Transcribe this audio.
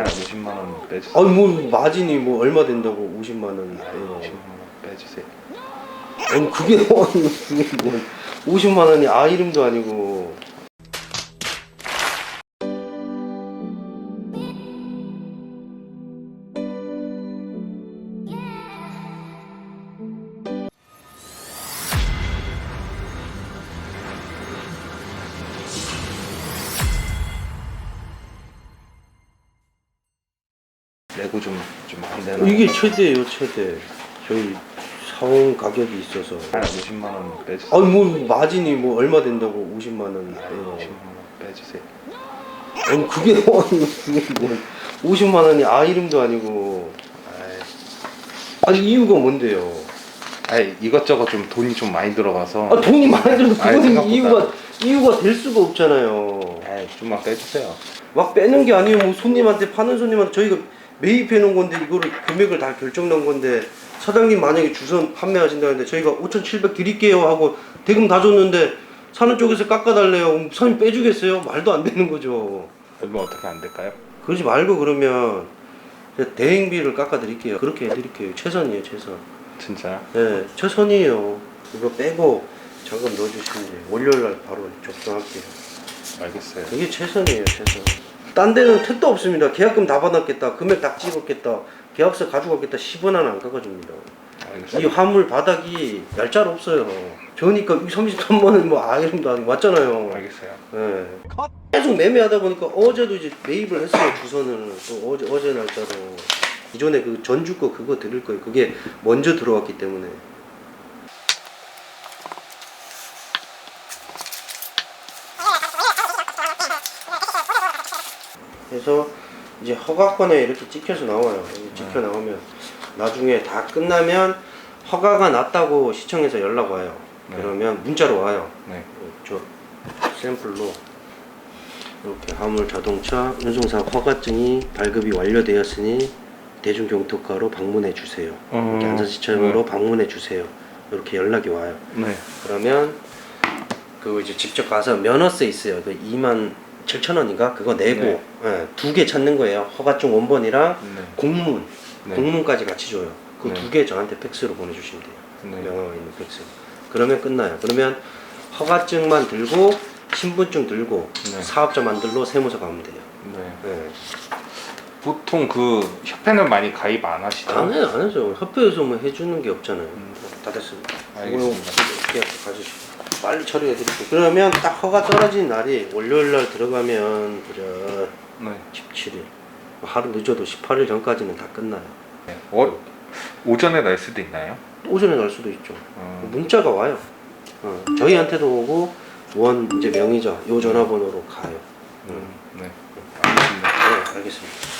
한 50만 원 빼주세요. 아니 뭐 마진이 뭐 얼마 된다고 50만 원. 50만 원 빼주세요. 아니 그게 뭐 그게 뭐 50만 원이 아 이름도 아니고. 내고 좀 좀 안 되나? 이게 최대예요 최대. 저희 사온 가격이 있어서. 한 50만 원 빼주세요. 아니 뭐 마진이 뭐 얼마 된다고 50만 원. 50만 원 빼주세요. 아니 그게 뭐 그게 뭐 50만 원이 아 이름도 아니고. 아니 이유가 뭔데요? 아니 이것저것 좀 돈이 좀 많이 들어가서. 아 돈이 많이 들어서 그건 생각보다. 이유가 이유가 될 수가 없잖아요. 아이 좀만 빼주세요. 막 빼는 게 아니에요. 뭐 손님한테 파는 손님한테 저희가 매입해 놓은 건데 이거를 금액을 다 결정 난 건데 사장님 만약에 주선 판매하신다는데 저희가 5,700 드릴게요 하고 대금 다 줬는데 사는 쪽에서 깎아달래요. 그럼 사장님 빼주겠어요? 말도 안 되는 거죠. 얼마 어떻게 안 될까요? 그러지 말고 그러면 대행비를 깎아드릴게요. 그렇게 해드릴게요. 최선이에요, 최선. 진짜? 네, 최선이에요. 이거 빼고 잠금 넣어주시면 돼요. 월요일 날 바로 접수할게요. 알겠어요. 그게 최선이에요, 최선. 딴 데는 택도 없습니다. 계약금 다 받았겠다. 금액 다 찍었겠다. 계약서 가져갔겠다. 10원 하나 안 깎아줍니다. 이. 화물 바닥이 날짜로 없어요. 저니까 33만 원뭐 아이름도 아니고 맞잖아요. 알겠어요. 네. 계속 매매하다 보니까 어제도 이제 매입을 했어요 주선을 또 어제 어제 날짜로 기존에 그 전주 거 그거 드릴 거예요. 그게 먼저 들어왔기 때문에. 그래서 이제 허가권에 이렇게 찍혀서 나와요. 여기 찍혀 나오면 나중에 다 끝나면 허가가 났다고 시청에서 연락 와요. 네. 그러면 문자로 와요. 네. 저 샘플로 이렇게 화물 자동차 운송사업 허가증이 발급이 완료되었으니 대중교통카로 방문해 주세요. 이렇게 안산시청으로 방문해 주세요. 이렇게 연락이 와요. 네. 그러면 그거 이제 직접 가서 면허세 있어요. 그 2만 7천 원인가 그거 내고 네. 두개 찾는 거예요. 허가증 원본이랑 네. 공문 네. 공문까지 같이 줘요. 그 네. 두개 저한테 팩스로 보내주시면 돼요. 네. 명함에 있는 팩스. 그러면 끝나요. 그러면 허가증만 들고 신분증 들고 네. 사업자 만들러 세무서 가면 돼요. 보통 그 협회는 많이 가입 안 하시죠? 안 해요, 안 하죠. 협회에서 뭐 해주는 게 없잖아요. 음. 다 됐습니다. 알겠습니다. 계약 가주시고 빨리 처리해 드릴게요. 그러면 딱 허가 떨어진 날이 월요일 날 들어가면 보자 네. 17일. 하루 늦어도 18일 전까지는 다 끝나요. 네. 어, 오전에 날 수도 있나요? 오전에 날 수도 있죠. 어, 문자가 와요. 어, 저희한테도 오고 원 이제 명의자 요 전화번호로 가요. 음, 네. 알겠습니다. 네, 알겠습니다.